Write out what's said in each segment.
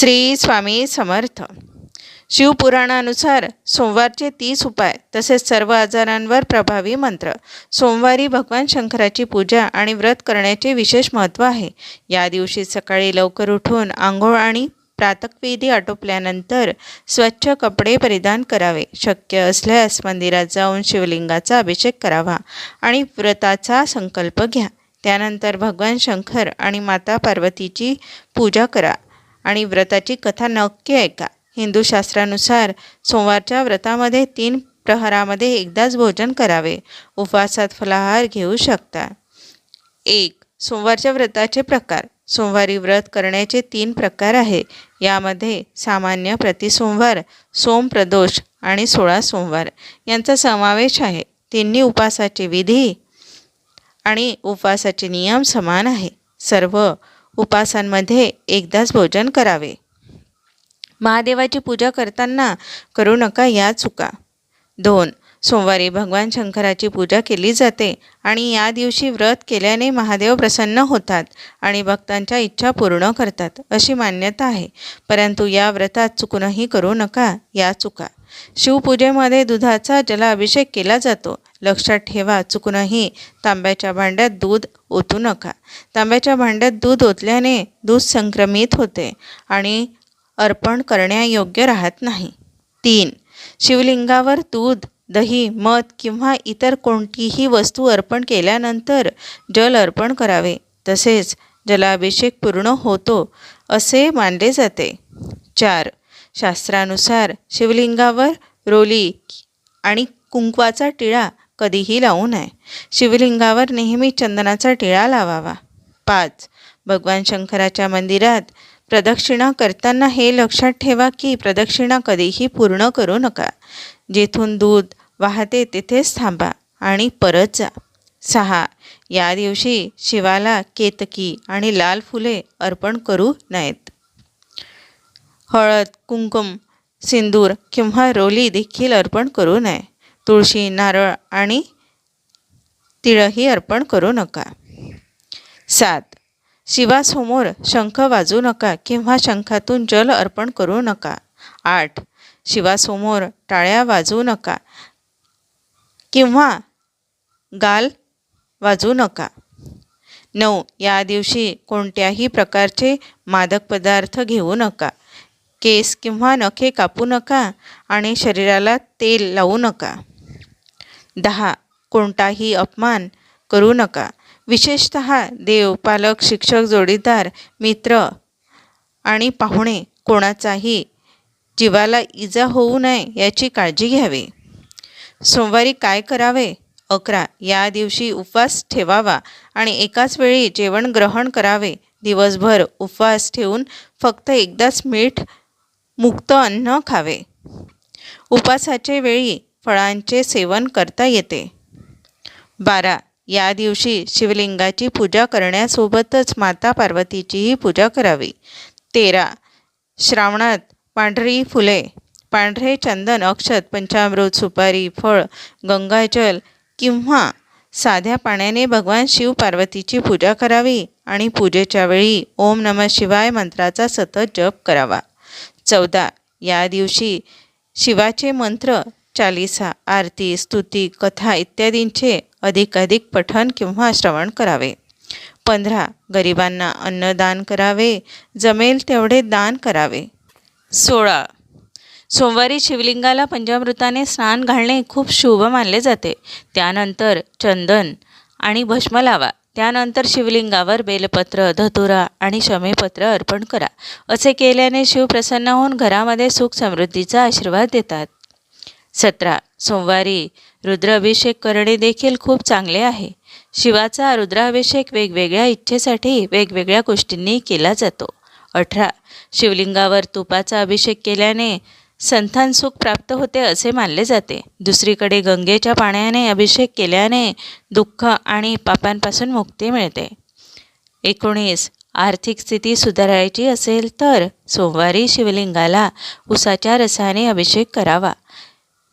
श्री स्वामी समर्थ. शिवपुराणानुसार सोमवारचे तीस उपाय तसेच सर्व आजारांवर प्रभावी मंत्र सोमवारी भगवान शंकराची पूजा आणि व्रत करण्याचे विशेष महत्त्व आहे. या दिवशी सकाळी लवकर उठून आंघोळ आणि प्रातकविधी आटोपल्यानंतर स्वच्छ कपडे परिधान करावे. शक्य असल्यास मंदिरात जाऊन शिवलिंगाचा अभिषेक करावा आणि व्रताचा संकल्प घ्या. त्यानंतर भगवान शंकर आणि माता पार्वतीची पूजा करा. आणि व्रताची कथा नक्की ऐका. हिंदू शास्त्रानुसार सोमवारच्या व्रतामध्ये तीन प्रहरामध्ये एकदाच भोजन करावे. उपवासात फलाहार घेऊ शकता. एक सोमवारच्या व्रताचे प्रकार. सोमवारी व्रत करण्याचे तीन प्रकार आहे. यामध्ये सामान्य प्रतिसोमवार सोम प्रदोष आणि सोळा सोमवार यांचा समावेश आहे. तिन्ही उपवासाची विधी आणि उपवासाचे नियम समान आहे. सर्व उपासांमध्ये एकदाच भोजन करावे. महादेवाची पूजा करताना करू नका या चुका. दोन सोमवारी भगवान शंकराची पूजा केली जाते आणि या दिवशी व्रत केल्याने महादेव प्रसन्न होतात आणि भक्तांच्या इच्छा पूर्ण करतात अशी मान्यता आहे. परंतु या व्रतात चुकूनही करू नका या चुका. शिवपूजेमध्ये दुधाचा जलाभिषेक केला जातो. लक्षात ठेवा चुकूनही तांब्याच्या भांड्यात दूध ओतू नका. तांब्याच्या भांड्यात दूध ओतल्याने दूध संक्रमित होते आणि अर्पण करण्यायोग्य राहत नाही. तीन शिवलिंगावर दूध दही मध किंवा इतर कोणतीही वस्तू अर्पण केल्यानंतर जल अर्पण करावे. तसेच जलाभिषेक पूर्ण होतो असे मानले जाते. चार शास्त्रानुसार शिवलिंगावर रोली आणि कुंकवाचा टिळा कधीही लावू नये. शिवलिंगावर नेहमी चंदनाचा टिळा लावावा. पाच. भगवान शंकराच्या मंदिरात प्रदक्षिणा करताना हे लक्षात ठेवा की प्रदक्षिणा कधीही पूर्ण करू नका. जेथून दूध वाहते तिथेच थांबा आणि परत जा. सहा. या दिवशी शिवाला केतकी आणि लाल फुले अर्पण करू नयेत. हळद कुंकुम सिंदूर किंवा रोली देखील अर्पण करू नये. तुळशी नारळ आणि तिळही अर्पण करू नका. सात शिवासमोर शंख वाजू नका किंवा शंखातून जल अर्पण करू नका. आठ शिवासमोर टाळ्या वाजवू नका किंवा गाल वाजू नका. नऊ या दिवशी कोणत्याही प्रकारचे मादक पदार्थ घेऊ नका. केस किंवा नखे कापू नका आणि शरीराला तेल लावू नका. दहा कोणताही अपमान करू नका. विशेषत देव पालक शिक्षक जोडीदार मित्र आणि पाहुणे कोणाचाही जीवाला इजा होऊ नये याची काळजी घ्यावी. सोमवारी काय करावे? अकरा या दिवशी उपवास ठेवावा आणि एकाच वेळी जेवण ग्रहण करावे. दिवसभर उपवास ठेवून फक्त एकदाच मीठ मुक्त अन्न खावे. उपवासाचे वेळी फळांचे सेवन करता येते. बारा. या दिवशी शिवलिंगाची पूजा करण्यासोबतच माता पार्वतीचीही पूजा करावी. तेरा. श्रावणात पांढरी फुले पांढरे चंदन अक्षत पंचामृत सुपारी फळ गंगाजल किंवा साध्या पाण्याने भगवान शिव पार्वतीची पूजा करावी आणि पूजेच्या वेळी ओम नमः शिवाय मंत्राचा सतत जप करावा. चौदा. या दिवशी शिवाचे मंत्र चालिसा आरती स्तुती कथा इत्यादींचे अधिकाधिक पठन किंवा श्रवण करावे. पंधरा. गरिबांना अन्नदान करावे. जमेल तेवढे दान करावे. सोळा. सोमवारी शिवलिंगाला पंचामृताने स्नान घालणे खूप शुभ मानले जाते. त्यानंतर चंदन आणि भस्म लावा त्यानंतर शिवलिंगावर बेलपत्र धतुरा आणि शमीपत्र अर्पण करा. असे केल्याने शिव प्रसन्न होऊन घरामध्ये सुख समृद्धीचा आशीर्वाद देतात. सतरा. सोमवारी रुद्राभिषेक करणे देखील खूप चांगले आहे. शिवाचा रुद्राभिषेक वेगवेगळ्या इच्छेसाठी वेगवेगळ्या गोष्टींनी केला जातो. अठरा. शिवलिंगावर तुपाचा अभिषेक केल्याने संतान सुख प्राप्त होते असे मानले जाते. दुसरीकडे गंगेच्या पाण्याने अभिषेक केल्याने दुःख आणि पापांपासून मुक्ती मिळते. एकोणीस. आर्थिक स्थिती सुधारायची असेल तर सोमवारी शिवलिंगाला उसाच्या रसाने अभिषेक करावा.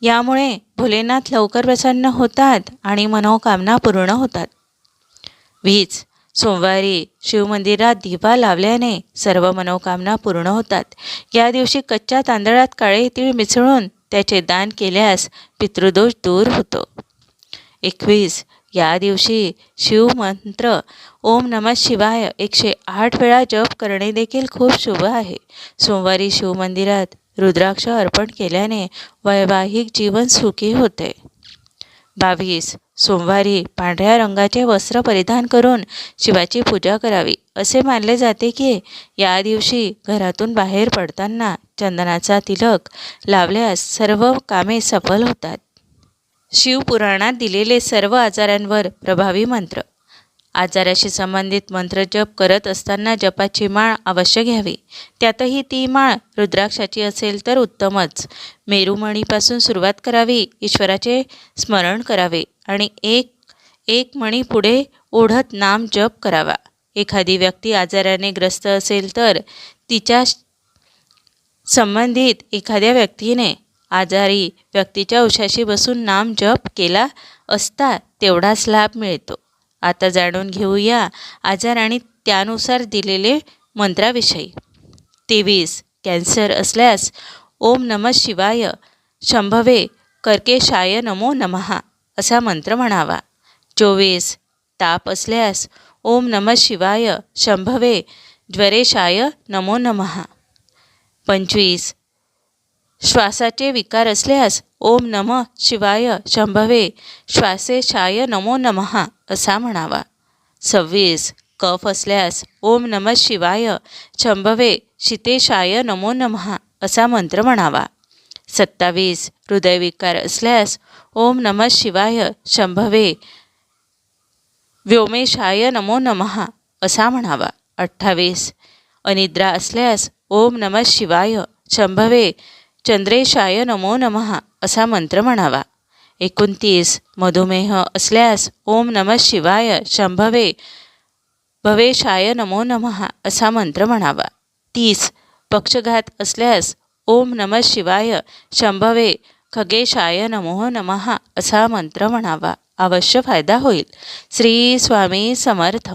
यामुळे भोलेनाथ लवकर प्रसन्न होतात आणि मनोकामना पूर्ण होतात. वीज सोमवारी शिवमंदिरात दिवा लावल्याने सर्व मनोकामना पूर्ण होतात. या दिवशी कच्च्या तांदळात काळे तीळ मिसळून त्याचे दान केल्यास पितृदोष दूर होतो. एकवीस या दिवशी शिवमंत्र ओम नमः शिवाय एकशे आठ वेळा जप करणे देखील खूप शुभ आहे. सोमवारी शिवमंदिरात रुद्राक्ष अर्पण केल्याने वैवाहिक जीवन सुखी होते. बावीस. सोमवारी पांढऱ्या रंगाचे वस्त्र परिधान करून शिवाची पूजा करावी. असे मानले जाते की या दिवशी घरातून बाहेर पडताना चंदनाचा तिलक लावल्यास सर्व कामे सफल होतात. शिवपुराणात दिलेले सर्व आजारांवर प्रभावी मंत्र आजाराशी संबंधित मंत्र जप करत असताना जपाची माळ अवश्य घ्यावी. त्यातही ती माळ रुद्राक्षाची असेल तर उत्तमच. मेरुमणीपासून सुरुवात करावी ईश्वराचे स्मरण करावे आणि एक एक मणी पुढे ओढत नाम जप करावा. एखादी व्यक्ती आजाराने ग्रस्त असेल तर तिच्या संबंधित एखाद्या व्यक्तीने आजारी व्यक्तीच्या उशाशी बसून नाम जप केला असता तेवढाच लाभ मिळतो. आता जाणून घेऊया आजार आणि त्यानुसार दिलेले मंत्राविषयी. तेवीस. कॅन्सर असल्यास ओम नमः शिवाय शंभवे कर्केशाय नमो नमः असा मंत्र म्हणावा. चोवीस. ताप असल्यास ओम नमः शिवाय शंभवे ज्वरेशाय नमो नमः. पंचवीस. श्वासाचे विकार असल्यास ओम नम शिवाय शंभवे. श्वासेशाय नमो नमः असा म्हणावा. सव्वीस. कफ असल्यास ओम नम शिवाय शंभवे. शितेशाय नमो नमः असा मंत्र म्हणावा. सत्तावीस. हृदयविकार असल्यास ओम नम शिवाय शंभवे. व्योमेशाय नमो नमः असा म्हणावा. अठ्ठावीस. अनिद्रा असल्यास ओम नम शिवाय शंभवे. चंद्रेशाय नमो नमः असा मंत्र म्हणावा. एकोणतीस मधुमेह असल्यास ओम नम शिवाय शंभवे भवेशाय नमो नमः असा मंत्र म्हणावा. तीस पक्षघात असल्यास ओम नम शिवाय शंभवे खगेशाय नमो नमः असा मंत्र म्हणावा. अवश्य फायदा होईल. श्री स्वामी समर्थ.